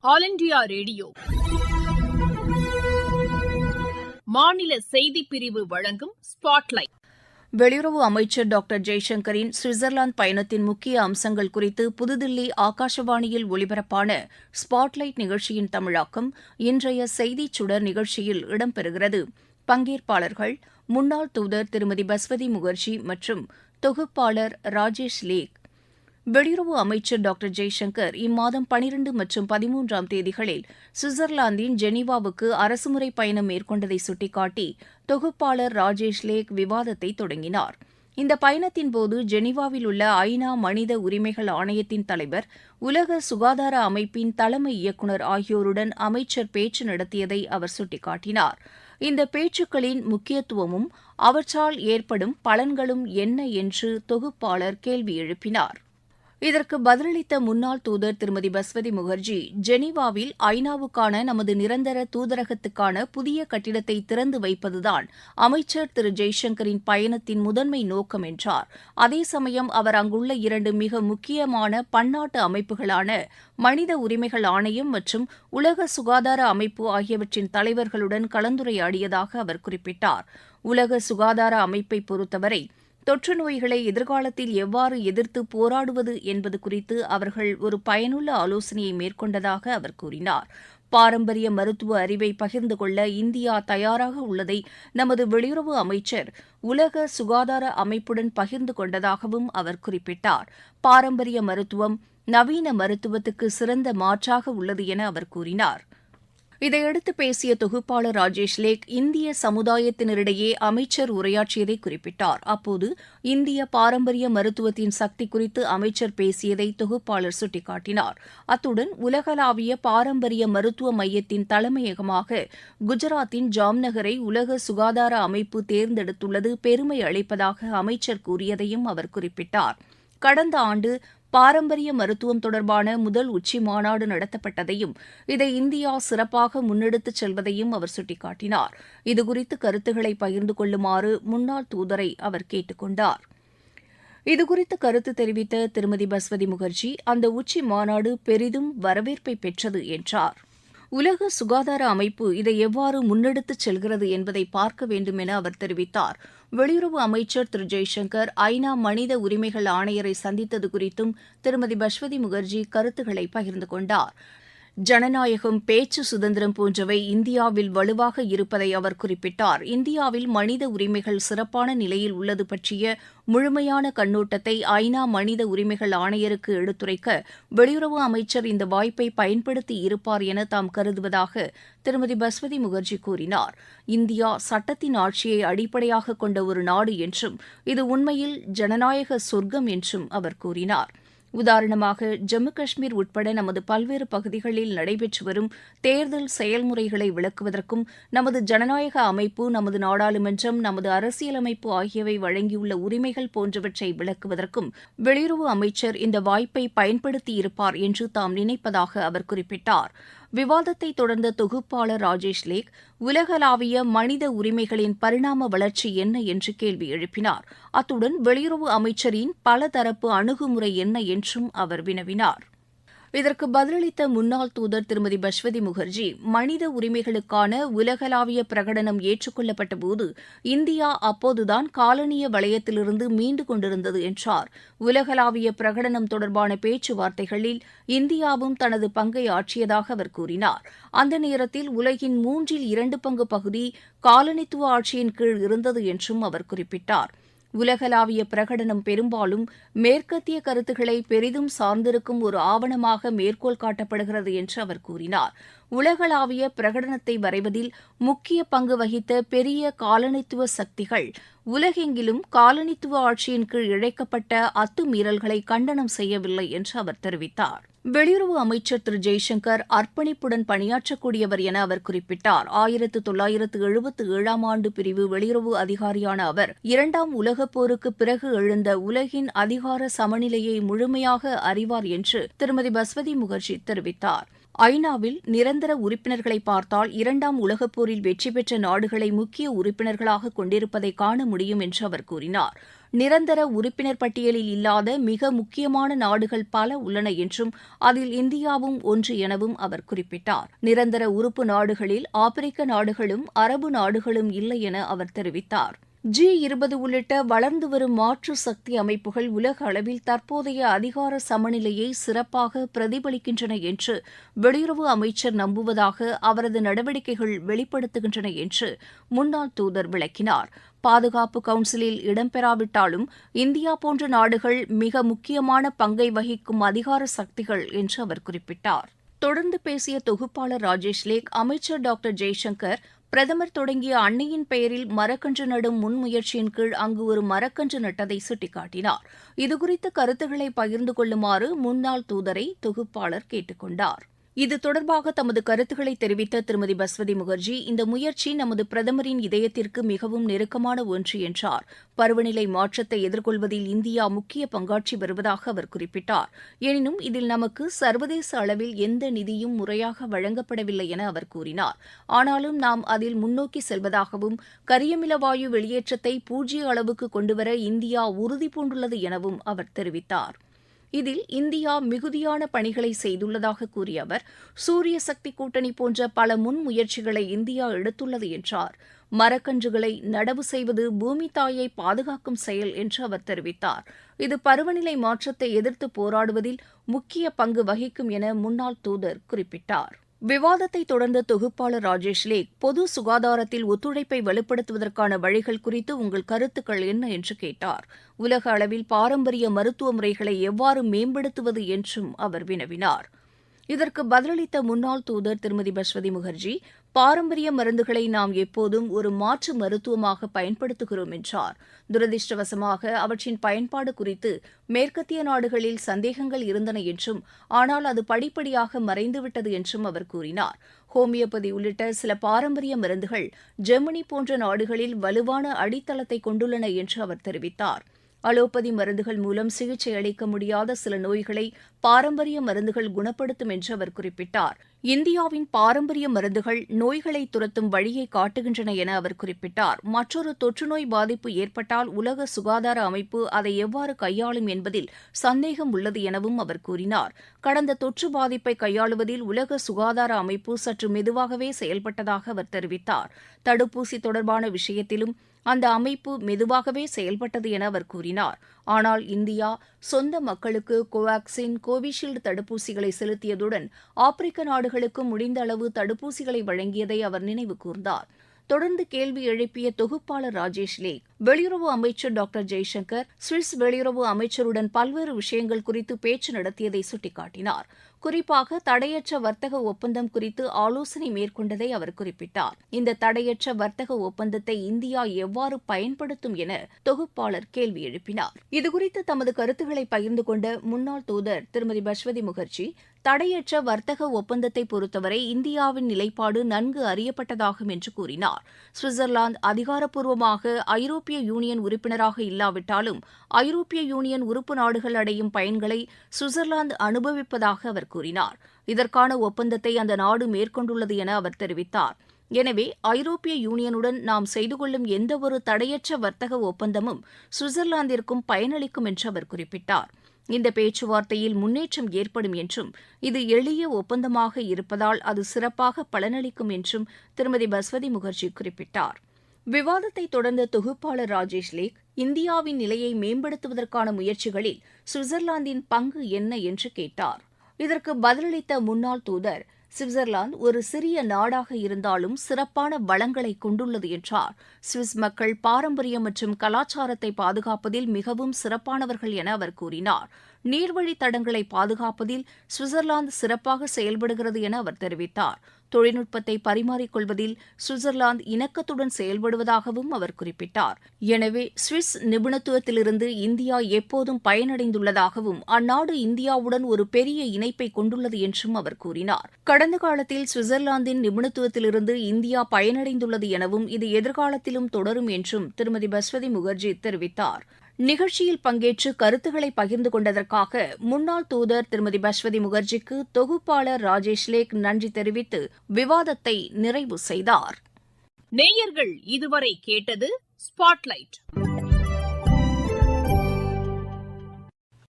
All India radio. மாநில செய்தி பிரிவு வழங்கும் ஸ்பாட்லைட். வெளியுறவு அமைச்சர் டாக்டர் ஜெய்சங்கரின் சுவிட்சர்லாந்து பயணத்தின் முக்கிய அம்சங்கள் குறித்து புதுதில்லி ஆகாஷவாணியில் ஒலிபரப்பான ஸ்பாட்லைட் நிகழ்ச்சியின் தமிழாக்கம் இன்றைய செய்திச் சுடர் நிகழ்ச்சியில் இடம்பெறுகிறது. பங்கேற்பாளர்கள் முன்னாள் தூதர் திருமதி பஸ்வதி முகர்ஜி மற்றும் தொகுப்பாளர் ராஜேஷ் லேக். வெளியுறவு அமைச்சர் டாக்டர் ஜெய்சங்கர் இம்மாதம் பனிரண்டு மற்றும் பதிமூன்றாம் தேதிகளில் சுவிட்சர்லாந்தின் ஜெனீவாவுக்கு அரசுமுறை பயணம் மேற்கொண்டதை சுட்டிக்காட்டி தொகுப்பாளர் ராஜேஷ் லேக் விவாதத்தை தொடங்கினார். இந்த பயணத்தின்போது ஜெனீவாவில் உள்ள ஐநா மனித உரிமைகள் ஆணையத்தின் தலைவர் உலக சுகாதார அமைப்பின் தலைமை இயக்குநர் ஆகியோருடன் அமைச்சர் பேச்சு நடத்தியதை அவர் சுட்டிக்காட்டினார். இந்த பேச்சுக்களின் முக்கியத்துவமும் அவற்றால் ஏற்படும் பலன்களும் என்ன என்று தொகுப்பாளர் கேள்வி எழுப்பினார். இதற்கு பதிலளித்த முன்னாள் தூதர் திருமதி பஸ்வதி முகர்ஜி ஜெனீவாவில் ஐநாவுக்கான நமது நிரந்தர தூதரகத்துக்கான புதிய கட்டிடத்தை திறந்து வைப்பதுதான் அமைச்சர் திரு. ஜெய்சங்கரின் பயணத்தின் முதன்மை நோக்கம் என்றார். அதே சமயம் அவர் அங்குள்ள இரண்டு மிக முக்கியமான பன்னாட்டு அமைப்புகளான மனித உரிமைகள் ஆணையம் மற்றும் உலக சுகாதார அமைப்பு ஆகியவற்றின் தலைவர்களுடன் கலந்துரையாடியதாக அவர் குறிப்பிட்டார். உலக சுகாதார அமைப்பை பொறுத்தவரை தொற்று நோய்களை எதிர்காலத்தில் எவ்வாறு எதிர்த்து போராடுவது என்பது குறித்து அவர்கள் ஒரு பயனுள்ள ஆலோசனையை மேற்கொண்டதாக அவர் கூறினார். பாரம்பரிய மருத்துவ அறிவை பகிர்ந்து கொள்ள இந்தியா தயாராக உள்ளதை நமது வெளியுறவு அமைச்சர் உலக சுகாதார அமைப்புடன் பகிர்ந்து கொண்டதாகவும் அவர் குறிப்பிட்டார். பாரம்பரிய மருத்துவம் நவீன மருத்துவத்துக்கு சிறந்த மாற்றாக உள்ளது என அவர் கூறினார். இதையடுத்து பேசிய தொகுப்பாளர் ராஜேஷ் லேக் இந்திய சமுதாயத்தினரிடையே அமைச்சர் உரையாற்றியதை குறிப்பிட்டார். அப்போது இந்திய பாரம்பரிய மருத்துவத்தின் சக்தி குறித்து அமைச்சர் பேசியதை தொகுப்பாளர் சுட்டிக்காட்டினார். அத்துடன் உலகளாவிய பாரம்பரிய மருத்துவ மையத்தின் தலைமையகமாக குஜராத்தின் ஜாம்நகரை உலக சுகாதார அமைப்பு தேர்ந்தெடுத்துள்ளது பெருமை அளிப்பதாக அமைச்சர் கூறியதையும் அவர் குறிப்பிட்டார். கடந்த ஆண்டு பாரம்பரிய மருத்துவம் தொடர்பான முதல் உச்சி மாநாடு நடத்தப்பட்டதையும் இதை இந்தியா சிறப்பாக முன்னெடுத்துச் செல்வதையும் அவர் சுட்டிக்காட்டினார். இதுகுறித்து கருத்துக்களை பகிர்ந்து கொள்ளுமாறு முன்னாள் தூதரை அவர் கேட்டுக் கொண்டார். இதுகுறித்து கருத்து தெரிவித்த திருமதி பஸ்வதி முகர்ஜி அந்த உச்சி மாநாடு பெரிதும் வரவேற்பை பெற்றது என்றார். உலக சுகாதார அமைப்பு இதை எவ்வாறு முன்னெடுத்துச் செல்கிறது என்பதை பார்க்க வேண்டும் என அவர் தெரிவித்தார். வெளியுறவு அமைச்சர் திரு. ஜெய்சங்கர் ஐநா மனித உரிமைகள் ஆணையரை சந்தித்தது குறித்தும் திருமதி பஸ்வதி முகர்ஜி கருத்துக்களை பகிர்ந்து கொண்டார். ஜனநாயகம் பேச்சு சுதந்திரம் போன்றவை இந்தியாவில் வலுவாக இருப்பதை அவர் குறிப்பிட்டார். இந்தியாவில் மனித உரிமைகள் சிறப்பான நிலையில் உள்ளது பற்றிய முழுமையான கண்ணோட்டத்தை ஐநா மனித உரிமைகள் ஆணையருக்கு எடுத்துரைக்க வெளியுறவு அமைச்சர் இந்த வாய்ப்பை பயன்படுத்தி இருப்பார் என தாம் கருதுவதாக திருமதி பஸ்வதி முகர்ஜி கூறினார். இந்தியா சட்டத்தின் ஆட்சியை அடிப்படையாக கொண்ட ஒரு நாடு என்றும் இது உண்மையில் ஜனநாயக சொர்க்கம் என்றும் அவர் கூறினார். உதாரணமாக ஜம்மு காஷ்மீர் உட்பட நமது பல்வேறு பகுதிகளில் நடைபெற்று வரும் தேர்தல் செயல்முறைகளை விளக்குவதற்கும் நமது ஜனநாயக அமைப்பு நமது நாடாளுமன்றம் நமது அரசியலமைப்பு ஆகியவை வழங்கியுள்ள உரிமைகள் போன்றவற்றை விளக்குவதற்கும் வெளியுறவு அமைச்சர் இந்த வாய்ப்பை பயன்படுத்தியிருப்பார் என்று தாம் நினைப்பதாக அவர் குறிப்பிட்டார். விவாதத்தை தொடர்ந்த தொகுப்பாளர் ராஜேஷ் லேக் உலகளாவிய மனித உரிமைகளின் பரிணாம வளர்ச்சி என்ன என்று கேள்வி எழுப்பினார். அத்துடன் வெளியுறவு அமைச்சரின் பலதரப்பு அணுகுமுறை என்ன என்றும் அவர் வினவினார். இதற்கு பதிலளித்த முன்னாள் தூதர் திருமதி பஸ்வதி முகர்ஜி மனித உரிமைகளுக்கான உலகளாவிய பிரகடனம் ஏற்றுக்கொள்ளப்பட்டபோது இந்தியா அப்போதுதான் காலனிய வளையத்திலிருந்து மீண்டு கொண்டிருந்தது என்றார். உலகளாவிய பிரகடனம் தொடர்பான பேச்சுவார்த்தைகளில் இந்தியாவும் தனது பங்கை ஆற்றியதாக அவர் கூறினார். அந்த நேரத்தில் உலகின் மூன்றில் இரண்டு பங்கு பகுதி காலனித்துவ ஆட்சியின் கீழ் இருந்தது என்றும் அவர் குறிப்பிட்டார். உலகளாவிய பிரகடனம் பெரும்பாலும் மேற்கத்திய கருத்துக்களை பெரிதும் சார்ந்திருக்கும் ஒரு ஆவணமாக மேற்கோள் காட்டப்படுகிறது என்று அவர் கூறினார். உலகளாவிய பிரகடனத்தை வரைவதில் முக்கிய பங்கு வகித்த பெரிய காலனித்துவ சக்திகள் உலகெங்கிலும் காலனித்துவ ஆட்சியின் கீழ் இழைக்கப்பட்ட அத்துமீறல்களை கண்டனம் செய்யவில்லை என்று அவர் தெரிவித்தார். வெளியுறவு அமைச்சர் திரு ஜெய்சங்கர் அர்ப்பணிப்புடன் பணியாற்றக்கூடியவர் என அவர் குறிப்பிட்டார். ஆயிரத்து தொள்ளாயிரத்து எழுபத்து ஏழாம் ஆண்டு பிரிவு வெளியுறவு அதிகாரியான அவர் இரண்டாம் உலகப் போருக்கு பிறகு எழுந்த உலகின் அதிகார சமநிலையை முழுமையாக அறிவார் என்று திருமதி பஸ்வதி முகர்ஜி தெரிவித்தார். ஐநாவில் நிரந்தர உறுப்பினர்களை பார்த்தால் இரண்டாம் உலகப் போரில் வெற்றி பெற்ற நாடுகளை முக்கிய உறுப்பினர்களாக கொண்டிருப்பதை காண முடியும் என்று அவர் கூறினார். நிரந்தர உறுப்பினர் பட்டியலில் இல்லாத மிக முக்கியமான நாடுகள் பல உள்ளன என்றும் அதில் இந்தியாவும் ஒன்று எனவும் அவர் குறிப்பிட்டார். நிரந்தர உறுப்பு நாடுகளில் ஆப்பிரிக்க நாடுகளும் அரபு நாடுகளும் இல்லை என அவர் தெரிவித்தார். ஜி இருபது உள்ளிட்ட வளர்ந்து வரும் மாற்று சக்தி அமைப்புகள் உலக அளவில் தற்போதைய அதிகார சமநிலையை சிறப்பாக பிரதிபலிக்கின்றன என்று வெளியுறவு அமைச்சர் நம்புவதாக அவரது நடவடிக்கைகள் வெளிப்படுத்துகின்றன என்று முன்னாள் தூதர் விளக்கினார். பாதுகாப்பு கவுன்சிலில் இடம்பெறாவிட்டாலும் இந்தியா போன்ற நாடுகள் மிக முக்கியமான பங்கை வகிக்கும் அதிகார சக்திகள் என்று அவர் குறிப்பிட்டார். தொடர்ந்து பேசிய தொகுப்பாளர் ராஜேஷ் லேக் அமைச்சர் டாக்டர் ஜெய்சங்கர் பிரதமர் தொடங்கிய அன்னையின் பெயரில் மரக்கன்று நடும் முன்முயற்சியின் கீழ் அங்கு ஒரு மரக்கன்று நட்டதை சுட்டிக்காட்டினார். இதுகுறித்த கருத்துக்களை பகிர்ந்து கொள்ளுமாறு முன்னாள் தூதரை தொகுப்பாளர் கேட்டுக் கொண்டாா் இது தொடர்பாக தமது கருத்துக்களை தெரிவித்த திருமதி பஸ்வதி முகர்ஜி இந்த முயற்சி நமது பிரதமரின் இதயத்திற்கு மிகவும் நெருக்கமான ஒன்று என்றார். பருவநிலை மாற்றத்தை எதிர்கொள்வதில் இந்தியா முக்கிய பங்காற்றி வருவதாக அவர் குறிப்பிட்டார். எனினும் இதில் நமக்கு சர்வதேச அளவில் எந்த நிதியும் முறையாக வழங்கப்படவில்லை என அவர் கூறினார். ஆனாலும் நாம் அதில் முன்னோக்கி செல்வதாகவும் கரியமில வாயு வெளியேற்றத்தை பூஜ்ய அளவுக்கு கொண்டுவர இந்தியா உறுதிபூண்டுள்ளது எனவும் அவர் தெரிவித்தார். இதில் இந்தியா மிகுதியான பணிகளை செய்துள்ளதாக கூறிய அவர் சூரிய சக்தி கூட்டணி போன்ற பல முன்முயற்சிகளை இந்தியா எடுத்துள்ளது என்றார். மரக்கன்றுகளை நடவு செய்வது பூமி தாயை பாதுகாக்கும் செயல் என்று அவர் தெரிவித்தார். இது பருவநிலை மாற்றத்தை எதிர்த்து போராடுவதில் முக்கிய பங்கு வகிக்கும் என முன்னாள் தூதர் குறிப்பிட்டார். விவாதத்தை தொடர்ந்த தொகுப்பாளர் ராஜேஷ் லேக் பொது சுகாதாரத்தில் ஒத்துழைப்பை வலுப்படுத்துவதற்கான வழிகள் குறித்து உங்கள் கருத்துக்கள் என்ன என்று கேட்டார். உலக அளவில் பாரம்பரிய மருத்துவ முறைகளை எவ்வாறு மேம்படுத்துவது என்றும் அவர் வினவினார். இதற்கு பதிலளித்த முன்னாள் தூதர் திருமதி பஸ்வதி முகர்ஜி பாரம்பரிய மருந்துகளை நாம் எப்போதும் ஒரு மாற்று மருத்துவமாக பயன்படுத்துகிறோம் என்றார். துரதிருஷ்டவசமாக அவற்றின் பயன்பாடு குறித்து மேற்கத்திய நாடுகளில் சந்தேகங்கள் இருந்தன என்றும் ஆனால் அது படிப்படியாக மறைந்துவிட்டது என்றும் அவர் கூறினார். ஹோமியோபதி உள்ளிட்ட சில பாரம்பரிய மருந்துகள் ஜெர்மனி போன்ற நாடுகளில் வலுவான அடித்தளத்தை கொண்டுள்ளன என்று அவர் தெரிவித்தார். அலோபதி மருந்துகள் மூலம் சிகிச்சை அளிக்க முடியாத சில நோய்களை பாரம்பரிய மருந்துகள் குணப்படுத்தும் என்று அவர் குறிப்பிட்டார். இந்தியாவின் பாரம்பரிய மருந்துகள் நோய்களை துரத்தும் வழியை காட்டுகின்றன என அவர் குறிப்பிட்டார். மற்றொரு தொற்றுநோய் பாதிப்பு ஏற்பட்டால் உலக சுகாதார அமைப்பு அதை எவ்வாறு கையாளும் என்பதில் சந்தேகம் உள்ளது எனவும் அவர் கூறினார். கடந்த தொற்று பாதிப்பை கையாளுவதில் உலக சுகாதார அமைப்பு சற்று மெதுவாகவே செயல்பட்டதாக அவர் தெரிவித்தார். தடுப்பூசி தொடர்பான விஷயத்திலும் அந்த அமைப்பு மெதுவாகவே செயல்பட்டது என அவர் கூறினார். ஆனால் இந்தியா சொந்த மக்களுக்கு கோவாக்சின் கோவிஷீல்டு தடுப்பூசிகளை செலுத்தியதுடன் ஆப்பிரிக்க நாடுகளுக்கும் முடிந்த அளவு தடுப்பூசிகளை வழங்கியதை அவர் நினைவு கூர்ந்தார். தொடர்ந்து கேள்வி எழுப்பிய தொகுப்பாளர் ராஜேஷ் லேக் வெளியுறவு அமைச்சர் டாக்டர் ஜெய்சங்கர் சுவிஸ் வெளியுறவு அமைச்சருடன் பல்வேறு விஷயங்கள் குறித்து பேச்சு நடத்தியதை சுட்டிக்காட்டினார். குறிப்பாக தடையற்ற வர்த்தக ஒப்பந்தம் குறித்து ஆலோசனை மேற்கொண்டதை அவர் குறிப்பிட்டார். இந்த தடையற்ற வர்த்தக ஒப்பந்தத்தை இந்தியா எவ்வாறு பயன்படுத்தும் என தொகுப்பாளர் கேள்வி எழுப்பினார். இதுகுறித்து தமது கருத்துக்களை பகிர்ந்து கொண்ட முன்னாள் தூதர் திருமதி பஸ்வதி முகர்ஜி தடையற்ற வர்த்தக ஒப்பந்தத்தை பொறுத்தவரை இந்தியாவின் நிலைப்பாடு நன்கு அறியப்பட்டதாகும் என்று கூறினார். சுவிட்சர்லாந்து அதிகாரப்பூர்வமாக ஐரோப்பிய யூனியன் உறுப்பினராக இல்லாவிட்டாலும் ஐரோப்பிய யூனியன் உறுப்பு நாடுகள் அடையும் பயன்களை சுவிட்சர்லாந்து அனுபவிப்பதாக அவர் கூறினார். இதற்கான ஒப்பந்தத்தை அந்த நாடு மேற்கொண்டுள்ளது என அவர் தெரிவித்தார். எனவே ஐரோப்பிய யூனியனுடன் நாம் செய்து கொள்ளும் எந்தவொரு தடையற்ற வர்த்தக ஒப்பந்தமும் சுவிட்சர்லாந்திற்கும் பயனளிக்கும் என்று அவர் குறிப்பிட்டார். இந்த பேச்சுவார்த்தையில் முன்னேற்றம் ஏற்படும் என்றும் இது எளிய ஒப்பந்தமாக இருப்பதால் அது சிறப்பாக பலனளிக்கும் என்றும் திருமதி பஸ்வதி முகர்ஜி குறிப்பிட்டார். விவாதத்தை தொடர்ந்த தொகுப்பாளர் ராஜேஷ் லேக் இந்தியாவின் நிலையை மேம்படுத்துவதற்கான முயற்சிகளில் சுவிட்சர்லாந்தின் பங்கு என்ன என்று கேட்டார். இதற்கு பதிலளித்த முன்னாள் தூதர் சுவிட்சர்லாந்து ஒரு சிறிய நாடாக இருந்தாலும் சிறப்பான வளங்களை கொண்டுள்ளது என்றார். சுவிஸ் மக்கள் பாரம்பரியம் மற்றும் கலாச்சாரத்தை பாதுகாப்பதில் மிகவும் சிறப்பானவர்கள் என அவர் கூறினார். நீர்வழி தடங்களை பாதுகாப்பதில் சுவிட்சர்லாந்து சிறப்பாக செயல்படுகிறது என அவர் தெரிவித்தார். தொழில்நுட்பத்தை பரிமாறிக்கொள்வதில் சுவிட்சர்லாந்து இணக்கத்துடன் செயல்படுவதாகவும் அவர் குறிப்பிட்டார். எனவே சுவிஸ் நிபுணத்துவத்திலிருந்து இந்தியா எப்போதும் பயனடைந்துள்ளதாகவும் அந்நாடு இந்தியாவுடன் ஒரு பெரிய இணைப்பை கொண்டுள்ளது என்றும் அவர் கூறினார். கடந்த காலத்தில் சுவிட்சர்லாந்தின் நிபுணத்துவத்திலிருந்து இந்தியா பயனடைந்துள்ளது எனவும் இது எதிர்காலத்திலும் தொடரும் என்றும் திருமதி பஸ்வதி முகர்ஜி தெரிவித்தார். நிகழ்ச்சியில் பங்கேற்று கருத்துக்களை பகிர்ந்து கொண்டதற்காக முன்னாள் தூதர் திருமதி பஸ்வதி முகர்ஜிக்கு தொகுப்பாளர் ராஜேஷ் லேக் நன்றி தெரிவித்து விவாதத்தை நிறைவு செய்தார். நேயர்கள் இதுவரை கேட்டது ஸ்பாட்லைட்.